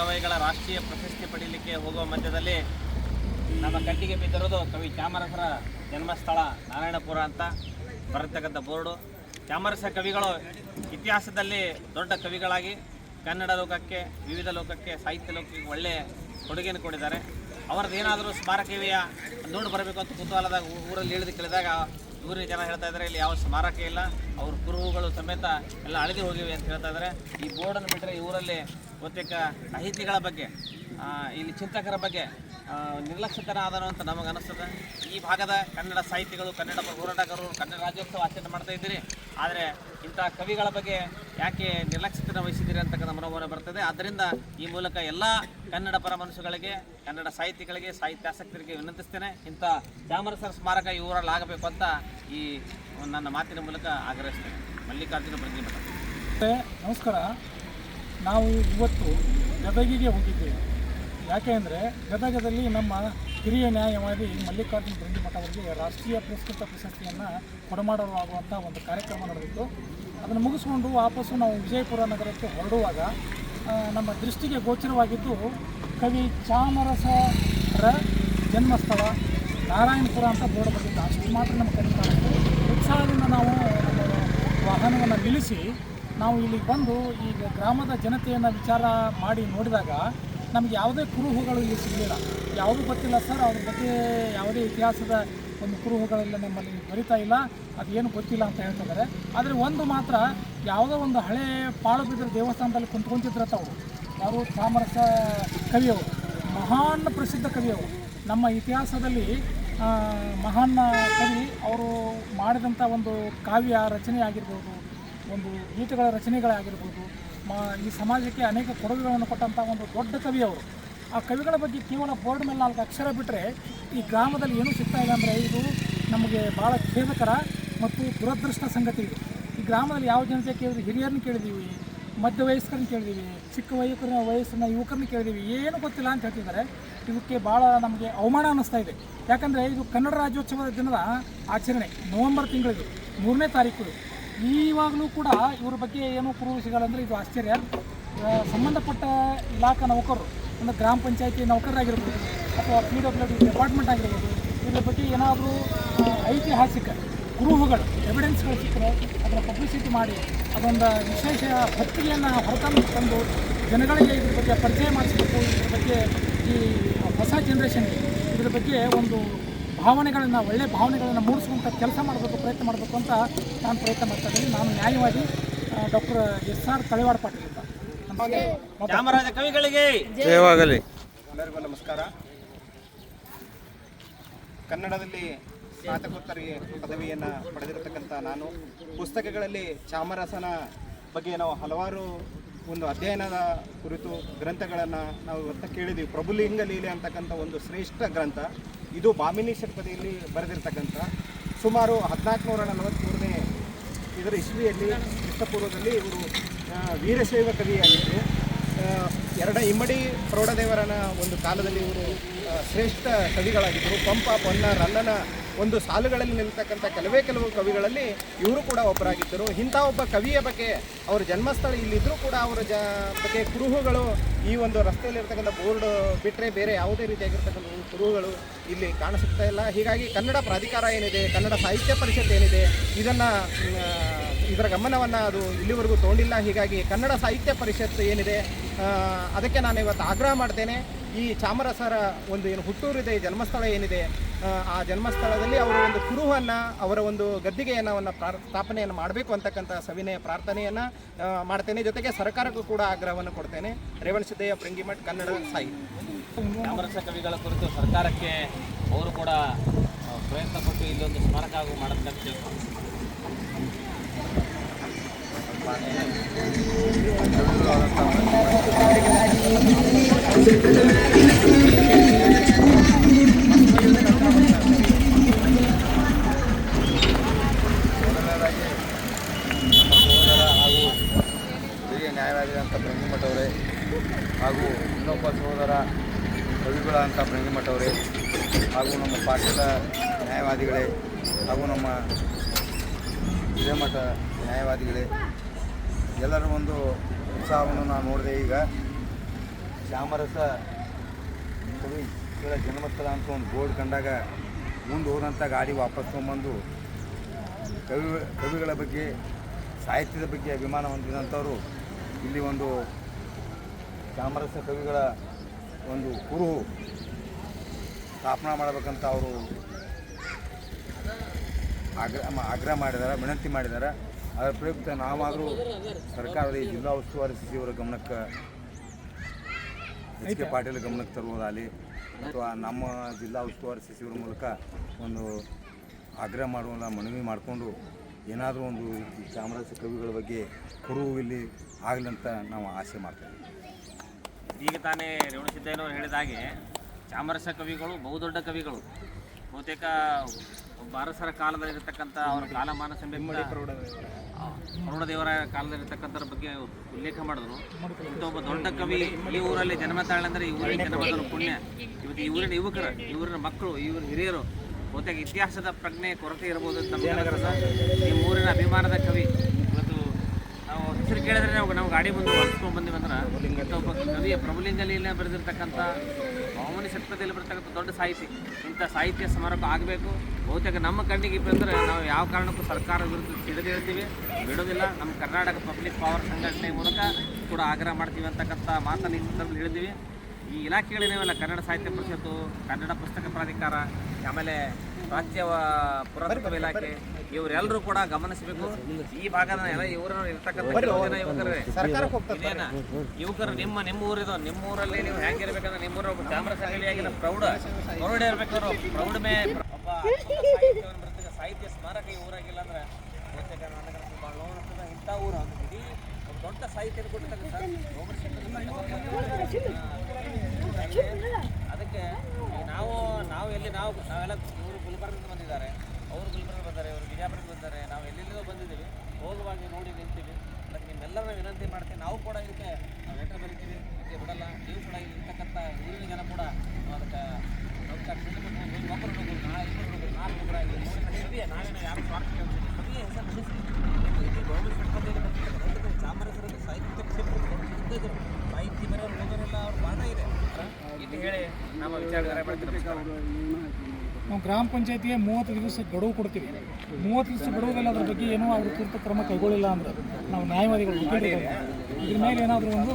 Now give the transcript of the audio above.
ಗವಾಯಿಗಳ ರಾಷ್ಟ್ರೀಯ ಪ್ರಶಸ್ತಿ ಪಡೀಲಿಕ್ಕೆ ಹೋಗುವ ಮಧ್ಯದಲ್ಲಿ ನಮ್ಮ ಕಟ್ಟಿಗೆ ಬಿದ್ದಿರೋದು ಕವಿ ಚಾಮರಸರ ಜನ್ಮಸ್ಥಳ ನಾರಾಯಣಪುರ ಅಂತ ಬರತಕ್ಕಂಥ ಬೋರ್ಡು. ಚಾಮರಸ ಕವಿಗಳು ಇತಿಹಾಸದಲ್ಲಿ ದೊಡ್ಡ ಕವಿಗಳಾಗಿ ಕನ್ನಡ ಲೋಕಕ್ಕೆ, ವಿವಿಧ ಲೋಕಕ್ಕೆ, ಸಾಹಿತ್ಯ ಲೋಕಕ್ಕೆ ಒಳ್ಳೆಯ ಕೊಡುಗೆಯನ್ನು ಕೊಟ್ಟಿದ್ದಾರೆ. ಅವರದ್ದು ಏನಾದರೂ ಸ್ಮಾರಕವಿಯ ನೋಡಿ ಬರಬೇಕು ಅಂತ ಕುತೂಹಲದಾಗ ಊರಲ್ಲಿ ಇಳಿದು ಕೇಳಿದಾಗ ಊರಿನ ಜನ ಹೇಳ್ತಾ ಇದ್ದಾರೆ, ಇಲ್ಲಿ ಯಾವ ಸ್ಮಾರಕ ಇಲ್ಲ. ಅವ್ರ ಕುರುಹುಗಳು ಸಮೇತ ಎಲ್ಲ ಅಳಿದು ಹೋಗಿವೆ ಅಂತ ಹೇಳ್ತಾ ಇದ್ದಾರೆ. ಈ ಬೋರ್ಡನ್ನು ಬಿಟ್ಟರೆ ಈ ಊರಲ್ಲಿ ಬಹುತೇಕ ಸಾಹಿತಿಗಳ ಬಗ್ಗೆ ಇಲ್ಲಿ ಚಿಂತಕರ ಬಗ್ಗೆ ನಿರ್ಲಕ್ಷ್ಯತನ ಆದನು ಅಂತ ನಮಗೆ ಅನಿಸ್ತದೆ ಈ ಭಾಗದ ಕನ್ನಡ ಸಾಹಿತಿಗಳು, ಕನ್ನಡ ಹೋರಾಟಗಾರರು, ಕನ್ನಡ ರಾಜ್ಯೋತ್ಸವ ಆಚರಣೆ ಮಾಡ್ತಾ ಇದ್ದೀರಿ. ಆದರೆ ಇಂಥ ಕವಿಗಳ ಬಗ್ಗೆ ಯಾಕೆ ನಿರ್ಲಕ್ಷ್ಯತನ ವಹಿಸಿದ್ದೀರಿ ಅಂತಕ್ಕಂಥ ಮನೋಭಾವನೆ ಬರ್ತದೆ. ಆದ್ದರಿಂದ ಈ ಮೂಲಕ ಎಲ್ಲ ಕನ್ನಡ ಪರ ಮನಸ್ಸುಗಳಿಗೆ ಕನ್ನಡ ಸಾಹಿತಿಗಳಿಗೆ ಸಾಹಿತ್ಯಾಸಕ್ತರಿಗೆ ವಿನಂತಿಸ್ತೇನೆ. ಇಂಥ ಚಾಮರಸರ ಸ್ಮಾರಕ ಈ ಊರಲ್ಲಿ ಆಗಬೇಕು ಅಂತ ಈ ನನ್ನ ಮಾತಿನ ಮೂಲಕ ಆಗ್ರಹಿಸ್ತೇನೆ. ಮಲ್ಲಿಕಾರ್ಜುನ ಪ್ರತಿಮಠ ನಮಸ್ಕಾರ. ನಾವು ಇವತ್ತು ಗದಗಿಗೆ ಹೋಗಿದ್ದೇವೆ. ಯಾಕೆ ಅಂದರೆ ಗದಗದಲ್ಲಿ ನಮ್ಮ ಹಿರಿಯ ನ್ಯಾಯವಾದಿ ಮಲ್ಲಿಕಾರ್ಜುನ ಮಠ ಅವರಿಗೆ ರಾಷ್ಟ್ರೀಯ ಪುರಸ್ಕೃತ ಪ್ರಶಸ್ತಿಯನ್ನು ಕೊಡಮಾಡಲಾಗುವಂಥ ಒಂದು ಕಾರ್ಯಕ್ರಮ ನಡೆದಿತ್ತು. ಅದನ್ನು ಮುಗಿಸ್ಕೊಂಡು ವಾಪಸ್ಸು ನಾವು ವಿಜಯಪುರ ನಗರಕ್ಕೆ ಹೊರಡುವಾಗ ನಮ್ಮ ದೃಷ್ಟಿಗೆ ಗೋಚರವಾಗಿದ್ದು ಕವಿ ಚಾಮರಸರ ಜನ್ಮಸ್ಥಳ ನಾರಾಯಣಪುರ ಅಂತ ಬೋರ್ಡ್ ಬಂದಿತ್ತು ಅಷ್ಟು ಮಾತ್ರ ನಮ್ಮ ಕಾಣಿಸ್ತು ಉತ್ಸಾಹದಿಂದ ನಾವು ವಾಹನವನ್ನು ನಿಲ್ಲಿಸಿ ನಾವು ಇಲ್ಲಿಗೆ ಬಂದು ಈಗ ಗ್ರಾಮದ ಜನತೆಯನ್ನು ವಿಚಾರ ಮಾಡಿ ನೋಡಿದಾಗ ನಮಗೆ ಯಾವುದೇ ಕುರುಹುಗಳು ಇಲ್ಲಿ ಸಿಗಲಿಲ್ಲ. ಯಾವುದೂ ಗೊತ್ತಿಲ್ಲ ಸರ್, ಅವ್ರ ಬಗ್ಗೆ ಯಾವುದೇ ಇತಿಹಾಸದ ಒಂದು ಕುರುಹುಗಳೆಲ್ಲ ನಮ್ಮಲ್ಲಿ ಬರಿತಾ ಇಲ್ಲ. ಅದೇನು ಗೊತ್ತಿಲ್ಲ ಅಂತ ಹೇಳ್ತಿದ್ದಾರೆ. ಆದರೆ ಒಂದು ಮಾತ್ರ, ಯಾವುದೋ ಒಂದು ಹಳೆ ಪಾಳು ಬಿದ್ದ ದೇವಸ್ಥಾನದಲ್ಲಿ ಕುಂತ್ಕೊಂತಿದ್ರತ್ತ ಅವರು. ಯಾರು ಸಾಮರಸ ಕವಿಯವರು, ಮಹಾನ್ ಪ್ರಸಿದ್ಧ ಕವಿಯವರು. ನಮ್ಮ ಇತಿಹಾಸದಲ್ಲಿ ಮಹಾನ್ ಕವಿ ಅವರು ಮಾಡಿದಂಥ ಒಂದು ಕಾವ್ಯ ರಚನೆ ಆಗಿರ್ಬೋದು ಒಂದು ಗೀತೆಗಳ ರಚನೆಗಳಾಗಿರ್ಬೋದು ಮ, ಈ ಸಮಾಜಕ್ಕೆ ಅನೇಕ ಕೊಡುಗೆಗಳನ್ನು ಕೊಟ್ಟಂಥ ಒಂದು ದೊಡ್ಡ ಕವಿ ಅವರು. ಆ ಕವಿಗಳ ಬಗ್ಗೆ ಕೇವಲ ಬೋರ್ಡ್ ಮೇಲೆ ನಾಲ್ಕು ಅಕ್ಷರ ಬಿಟ್ಟರೆ ಈ ಗ್ರಾಮದಲ್ಲಿ ಏನು ಸಿಗ್ತಾ ಇದೆ ಅಂದರೆ ಇದು ನಮಗೆ ಭಾಳ ಖೇದಕರ ಮತ್ತು ದುರದೃಷ್ಟ ಸಂಗತಿ ಇದು. ಈ ಗ್ರಾಮದಲ್ಲಿ ಯಾವ ಜನತೆ ಕೇಳಿದ್ವಿ ಹಿರಿಯರನ್ನ ಕೇಳಿದ್ದೀವಿ ಮಧ್ಯ ವಯಸ್ಕರನ್ನು ಕೇಳಿದ್ದೀವಿ ಚಿಕ್ಕ ವಯಸ್ಕರ ವಯಸ್ಸಿನ ಯುವಕರನ್ನ ಕೇಳಿದ್ದೀವಿ ಏನು ಗೊತ್ತಿಲ್ಲ ಅಂತ ಹೇಳ್ತಿದ್ದಾರೆ. ಇದಕ್ಕೆ ಭಾಳ ನಮಗೆ ಅವಮಾನ ಅನ್ನಿಸ್ತಾ ಇದೆ. ಯಾಕಂದರೆ ಇದು ಕನ್ನಡ ರಾಜ್ಯೋತ್ಸವದ ದಿನದ ಆಚರಣೆ, ನವೆಂಬರ್ ತಿಂಗಳಿದು, ಮೂರನೇ ತಾರೀಕು. ಈವಾಗಲೂ ಕೂಡ ಇವ್ರ ಬಗ್ಗೆ ಏನು ಕುರುಹು ಸಿಗಲ್ಲ ಅಂದರೆ ಇದು ಆಶ್ಚರ್ಯ. ಸಂಬಂಧಪಟ್ಟ ಇಲಾಖಾ ನೌಕರರು, ಅಂದರೆ ಗ್ರಾಮ ಪಂಚಾಯತಿ ನೌಕರರಾಗಿರ್ಬೋದು, ಅಥವಾ ಪಿ ಡಬ್ಲ್ಯೂ ಡಿ ಡಿಪಾರ್ಟ್ಮೆಂಟ್ ಆಗಿರ್ಬೋದು, ಇದ್ರ ಬಗ್ಗೆ ಏನಾದರೂ ಐತಿಹಾಸಿಕ ಕುರುಹುಗಳು ಎವಿಡೆನ್ಸ್ಗಳು ಸಿಕ್ಕರೆ ಅದರ ಪಬ್ಲಿಸಿಟಿ ಮಾಡಿ, ಅದೊಂದು ವಿಶೇಷ ಹೊತ್ತಿಗೆಯನ್ನು ಹೊರತಂದು ತಂದು ಜನಗಳಿಗೆ ಇದ್ರ ಬಗ್ಗೆ ಪರಿಚಯ ಮಾಡಿಸ್ಬೇಕು. ಇದ್ರ ಬಗ್ಗೆ ಈ ಹೊಸ ಜನ್ರೇಷನ್ಗೆ ಇದ್ರ ಬಗ್ಗೆ ಒಂದು ಭಾವನೆಗಳನ್ನು ಒಳ್ಳೆಯ ಭಾವನೆಗಳನ್ನು ಮೂಡಿಸುವಂಥ ಕೆಲಸ ಮಾಡಬೇಕು ಪ್ರಯತ್ನ ಮಾಡಬೇಕು ಅಂತ ನಾನು ಪ್ರಯತ್ನ ಮಾಡ್ತಾ ಇದ್ದೀನಿ. ನಾನು ನ್ಯಾಯವಾದಿ doctor S R Kalewada Patil ಅಂತ. ಚಾಮರಾಜ ಕವಿಗಳಿಗೆ. ಜಯವಾಗಲಿ. ಎಲ್ಲರಿಗೂ ನಮಸ್ಕಾರ. ಕನ್ನಡದಲ್ಲಿ ಸ್ನಾತಕೋತ್ತರ ಪದವಿಯನ್ನು ಪಡೆದಿರತಕ್ಕಂಥ ನಾನು. ಪುಸ್ತಕಗಳಲ್ಲಿ ಚಾಮರಸನ ಬಗ್ಗೆ ನಾವು ಹಲವಾರು ಒಂದು ಅಧ್ಯಯನದ ಕುರಿತು ಗ್ರಂಥಗಳನ್ನು ನಾವು ಇವತ್ತು ಕೇಳಿದ್ದೀವಿ ಪ್ರಭುಲಿಂಗ ಲೀಲೆ ಅಂತಕ್ಕಂಥ ಒಂದು ಶ್ರೇಷ್ಠ ಗ್ರಂಥ. ಇದು ಬಾಮಿನಿ ಷಟ್ಪದಿಯಲ್ಲಿ ಬರೆದಿರ್ತಕ್ಕಂಥ ಸುಮಾರು ಹದಿನಾಲ್ಕು ನೂರ ನಲವತ್ತ್ಮೂರನೇ ಇದರ ಇಸ್ವಿಯಲ್ಲಿ ಕ್ರಿಸ್ತಪೂರ್ವದಲ್ಲಿ ಇವರು ವೀರಶೈವ ಕವಿಯಾಗಿದ್ದರು. ಎರಡ ಇಮ್ಮಡಿ ಪ್ರೌಢದೇವರನ ಒಂದು ಕಾಲದಲ್ಲಿ ಇವರು ಶ್ರೇಷ್ಠ ಕವಿಗಳಾಗಿದ್ದರು. ಪಂಪ, ಪೊನ್ನ ರನ್ನನ ಒಂದು ಸಾಲುಗಳಲ್ಲಿ ನಿಲ್ತಕ್ಕಂಥ ಕೆಲವೇ ಕೆಲವು ಕವಿಗಳಲ್ಲಿ ಇವರು ಕೂಡ ಒಬ್ಬರಾಗಿದ್ದರು. ಇಂಥ ಒಬ್ಬ ಕವಿಯ ಬಗ್ಗೆ ಅವರ ಜನ್ಮಸ್ಥಳ ಇಲ್ಲಿದ್ದರೂ ಕೂಡ ಅವರ ಜ ಬಗ್ಗೆ ಕುರುಹುಗಳು ಈ ಒಂದು ರಸ್ತೆಯಲ್ಲಿರ್ತಕ್ಕಂಥ ಬೋರ್ಡ್ ಬಿಟ್ಟರೆ ಬೇರೆ ಯಾವುದೇ ರೀತಿಯಾಗಿರ್ತಕ್ಕಂಥ ಕುರುಹುಗಳು ಇಲ್ಲಿ ಕಾಣಿಸುತ್ತಾ ಇಲ್ಲ. ಹೀಗಾಗಿ ಕನ್ನಡ ಪ್ರಾಧಿಕಾರ ಏನಿದೆ, ಕನ್ನಡ ಸಾಹಿತ್ಯ ಪರಿಷತ್ ಏನಿದೆ, ಇದನ್ನು ಇದರ ಗಮನವನ್ನು ಅದು ಇಲ್ಲಿವರೆಗೂ ತಗೊಂಡಿಲ್ಲ. ಹೀಗಾಗಿ ಕನ್ನಡ ಸಾಹಿತ್ಯ ಪರಿಷತ್ ಏನಿದೆ ಅದಕ್ಕೆ ನಾನು ಇವತ್ತು ಆಗ್ರಹ ಮಾಡ್ತೇನೆ. ಈ ಚಾಮರಸರ ಒಂದು ಏನು ಹುಟ್ಟೂರಿದೆ ಈ ಜನ್ಮಸ್ಥಳ ಏನಿದೆ ಆ, ಜನ್ಮಸ್ಥಳದಲ್ಲಿ ಅವರ ಒಂದು ಕುರುಹನ್ನು ಅವರ ಒಂದು ಗದ್ದಿಗೆಯನ್ನು ಅವನ್ನ ಪ್ರಾರ್ ಸ್ಥಾಪನೆಯನ್ನು ಮಾಡಬೇಕು ಅಂತಕ್ಕಂಥ ಸವಿನಯ ಪ್ರಾರ್ಥನೆಯನ್ನು ಮಾಡ್ತೇನೆ. ಜೊತೆಗೆ ಸರ್ಕಾರಕ್ಕೂ ಕೂಡ ಆಗ್ರಹವನ್ನು ಕೊಡ್ತೇನೆ. ರೇವಣ ಸಿದ್ದಯ್ಯ ಪ್ರಿಂಗಿಮಠ್ ಕನ್ನಡ ಸಾಹಿತ್ಯ. ಚಾಮರಸ ಕವಿಗಳ ಕುರಿತು ಸರ್ಕಾರಕ್ಕೆ ಅವರು ಕೂಡ ಪ್ರಯತ್ನ ಪಟ್ಟು ಇಲ್ಲೊಂದು ಸ್ಮಾರಕ ಆಗು ಮಾಡೋದಕ್ಕೆ ತಿಳ್ಕೊಂಡು ನ್ಯಾಯವಾದಿಗಳಂತ ಬ್ರಂಗಿಮಠ ಅವರೇ ಹಾಗೂ ಇನ್ನೊಬ್ಬ ಸಹೋದರ ಕವಿಗಳ ಅಂತ ಹಾಗೂ ನಮ್ಮ ಪಾಠದ ನ್ಯಾಯವಾದಿಗಳೇ ಹಾಗೂ ನಮ್ಮ ಹಿರೇಮಠ ನ್ಯಾಯವಾದಿಗಳೇ ಎಲ್ಲರ ಒಂದು ಉತ್ಸಾಹವನ್ನು ನಾನು ನೋಡಿದೆ ಈಗ. ಚಾಮರಸ ಕವಿಗಳ ಜನ್ಮಸ್ಥಳ ಅಂತ ಒಂದು ಬೋರ್ಡ್ ಕಂಡಾಗ ಮುಂದೆ ಹೋದಂಥ ಗಾಡಿ ವಾಪಸ್ ತೊಗೊಂಬಂದು ಕವಿ, ಕವಿಗಳ ಬಗ್ಗೆ, ಸಾಹಿತ್ಯದ ಬಗ್ಗೆ ಅಭಿಮಾನ ಹೊಂದಿದಂಥವರು ಇಲ್ಲಿ ಒಂದು ಚಾಮರಸ ಕವಿಗಳ ಒಂದು ಕುರು ಸ್ಥಾಪನಾ ಮಾಡಬೇಕಂತ ಅವರು ಆಗ್ರಹ ಆಗ್ರಹ ಮಾಡಿದ್ದಾರೆ ವಿನಂತಿ ಮಾಡಿದ್ದಾರೆ ಅದರ ಪ್ರಯುಕ್ತ ನಾವಾದರೂ ಸರ್ಕಾರದ ಈ ಜಿಲ್ಲಾ ಉಸ್ತುವಾರಿ ಸಚಿವರ ಗಮನಕ್ಕೆ ಎಚ್ ಕೆ ಪಾಟೀಲ್ ಗಮನಕ್ಕೆ ತರುವುದಾಗಲಿ ಅಥವಾ ನಮ್ಮ ಜಿಲ್ಲಾ ಉಸ್ತುವಾರಿ ಸಚಿವರ ಮೂಲಕ ಒಂದು ಆಗ್ರಹ ಮಾಡುವ ಮನವಿ ಮಾಡಿಕೊಂಡು ಏನಾದರೂ ಒಂದು ಚಾಮರಾಜ ಕವಿಗಳ ಬಗ್ಗೆ ಕುರುವು ಇಲ್ಲಿ ಆಗಲಿ ಅಂತ ನಾವು ಆಸೆ ಮಾಡ್ತೇವೆ ಈಗ ತಾನೇ ರೇವಣಸಿದ್ದೇನವರು ಹೇಳಿದ ಹಾಗೆ ಚಾಮರಸ ಕವಿಗಳು ಬಹುದೊಡ್ಡ ಕವಿಗಳು. ಬಹುತೇಕ ಅರಸರ ಕಾಲದಲ್ಲಿರತಕ್ಕಂಥ ಅವರ ಕಾಲಮಾನ ಸಮೇತ ದೇವರ. ಕಾಲದಲ್ಲಿರ್ತಕ್ಕಂಥರ ಬಗ್ಗೆ ಉಲ್ಲೇಖ ಮಾಡಿದ್ರು. ಇಂಥ ಒಬ್ಬ ದೊಡ್ಡ ಕವಿ ಈ ಊರಲ್ಲಿ ಜನ್ಮ ತಾಳಂದ್ರೆ ಈ ಊರಿನ ಜನ್ಮದವರು ಪುಣ್ಯ. ಇವತ್ತು ಈ ಊರಿನ ಯುವಕರ ಈ ಊರಿನ ಮಕ್ಕಳು ಈ ಊರಿನ ಹಿರಿಯರು ಬಹುತೇಕ ಇತಿಹಾಸದ ಪ್ರಜ್ಞೆ ಕೊರತೆ ಇರಬಹುದು ಅಂತ ಈ ಊರಿನ ಅಭಿಮಾನದ ಕವಿ. ಇವತ್ತು ನಾವು ಹೆಸರು ಕೇಳಿದ್ರೆ ನಾವು ನಾವು ಗಾಡಿ ಬಂದು ಹೊಲಿಸ್ಕೊಂಡು ಬಂದಿವಂದ್ರೆ ಇಂಥ ಒಬ್ಬ ಕವಿಯ ಪ್ರಭುಲಿಂಗಲಿಯಲ್ಲಿ ಬರೆದಿರ್ತಕ್ಕಂಥ ಸತ್ಪತಿಯಲ್ಲಿ ಬರ್ತಕ್ಕಂಥ ದೊಡ್ಡ ಸಾಹಿತಿ. ಇಂಥ ಸಾಹಿತ್ಯ ಸಮಾರೋಪ ಆಗಬೇಕು. ಬಹುತೇಕ ನಮ್ಮ ಕಣ್ಣಿಗೆ ಬಂದರೆ ನಾವು ಯಾವ ಕಾರಣಕ್ಕೂ ಸರ್ಕಾರ ವಿರುದ್ಧ ಸಿಡದಿರ್ತೀವಿ ಬಿಡೋದಿಲ್ಲ ನಮ್ಮ ಕರ್ನಾಟಕ ಪಬ್ಲಿಕ್ ಪವರ್ ಸಂಘಟನೆ ಮೂಲಕ ಕೂಡ ಆಗ್ರಹ ಮಾಡ್ತೀವಿ ಅಂತಕ್ಕಂಥ ಮಾತನ್ನು ಈ ಸಂದರ್ಭದಲ್ಲಿ ಹೇಳಿದ್ದೀವಿ. ಈ ಇಲಾಖೆಗಳೇನೇವಲ್ಲ ಕನ್ನಡ ಸಾಹಿತ್ಯ ಪರಿಷತ್ತು ಕನ್ನಡ ಪುಸ್ತಕ ಪ್ರಾಧಿಕಾರ ಆಮೇಲೆ ರಾಜ್ಯ ಪುರಾತತ್ವ ಇಲಾಖೆ ಇವರೆಲ್ಲರೂ ಕೂಡ ಗಮನಿಸಬೇಕು. ಈ ಭಾಗದ ಎಲ್ಲ ಇವರು ಇರ್ತಕ್ಕಂಥ ಜನ ಯುವಕರೇ ಸರ್ಕಾರಕ್ಕೆ ಹೋಗ್ತದೆ ಇದೇನ? ಯುವಕರು ನಿಮ್ಮ ನಿಮ್ಮ ಊರಿದು ನಿಮ್ಮ ಊರಲ್ಲಿ ನೀವು ಹೆಂಗಿರ್ಬೇಕಂದ್ರೆ ನಿಮ್ಮ ಊರ ಒಬ್ಬ ಚಾಮರ ಆಗಿಲ್ಲ. ಪ್ರೌಢ ಪ್ರೌಢ ಇರ್ಬೇಕಾದ್ರು ಪ್ರೌಢಮೆ ಒಬ್ಬ ಅದ್ಭುತ ಸಾಹಿತ್ಯವನ್ನು ಸಾಹಿತ್ಯ ಸ್ಮಾರಕ ಈ ಊರಾಗಿಲ್ಲ ಅಂದ್ರೆ ಭಾಳ ಅನ್ಸುತ್ತೆ. ಇಂಥ ಊರು. ಇಡೀ ಒಬ್ಬ ದೊಡ್ಡ ಸಾಹಿತ್ಯ. ಕೊಟ್ಟಿರ್ತಕ್ಕಂಥ ಗೋಬರ್ ಅದಕ್ಕೆ ಈ ನಾವು ನಾವು ಎಲ್ಲಿ ನಾವು ನಾವೆಲ್ಲ ಇವರು ಗುಲ್ಬರ್ಗದಿಂದ ಬಂದಿದ್ದಾರೆ ಅವರು ಗುಲ್ಬರ್ಗ ಬಂದ್ದಾರೆ ಇವರು ಬಿಜಾಪುರಕ್ಕೆ ಬಂದಿದ್ದಾರೆ ನಾವು ಎಲ್ಲೆಲ್ಲಿಂದೋ ಬಂದಿದ್ದೀವಿ ಹೋಗುವಾಗ ನೋಡಿ ನಿಂತೀವಿ ಅದಕ್ಕೆ ನಿಮ್ಮೆಲ್ಲರನ್ನ ವಿನಂತಿ ಮಾಡ್ತೀನಿ ನಾವು ಕೂಡ ಇದಕ್ಕೆ ನಾವು ಲೆಟರ್ ಬರಿತೀವಿ ಇದಕ್ಕೆ ಬಿಡಲ್ಲ ನೀವು ಕೂಡ ಇರ್ತಕ್ಕಂಥ ಊರಿನ ಜನ ಕೂಡ ಅದಕ್ಕೆ. ಒಬ್ಬರು ಹುಡುಗರು ನಾಳೆ ಇಬ್ಬರು ಹುಡುಗರು ನಾಲ್ಕು ಹುಡುಗರು ಆಗಿ ಊರಿನ ಕವಿಯ ನಾವೇನೋ ಯಾರು ಸ್ವಾರ್ಥ ಕೇಳ್ತೀವಿ? ಹೆಸರು ನಡೆಸಿ ಇಲ್ಲಿ ಗೌರ್ಮೆಂಟ್ ಚಾಮರಾಜರಲ್ಲಿ ಸಾಹಿತ್ಯ ಕ್ಷೇತ್ರದಲ್ಲಿ ಸಾಹಿತ್ಯ ಬರೋರು ಹೋಗೋರೆಲ್ಲ ಅವ್ರ ಬಾಣ ಇದೆ. ಇಲ್ಲಿ ಹೇಳಿ ನಮ್ಮ ವಿಚಾರಧಾರೆ ನಾವು ಗ್ರಾಮ ಪಂಚಾಯತಿಗೆ ಮೂವತ್ತು ದಿವಸ ಗಡುವು ಕೊಡ್ತೀವಿ. ಮೂವತ್ತು ದಿವಸ ಗಡುವಲ್ಲ ಅದ್ರ ಬಗ್ಗೆ ಏನೋ ಅವ್ರ ತುರ್ತು ಕ್ರಮ ಕೈಗೊಳ್ಳಿಲ್ಲ ಅಂದ್ರೆ ನಾವು ನ್ಯಾಯವಾದಿಗಳು ಇದ್ರ ಮೇಲೆ ಏನಾದರೂ ಒಂದು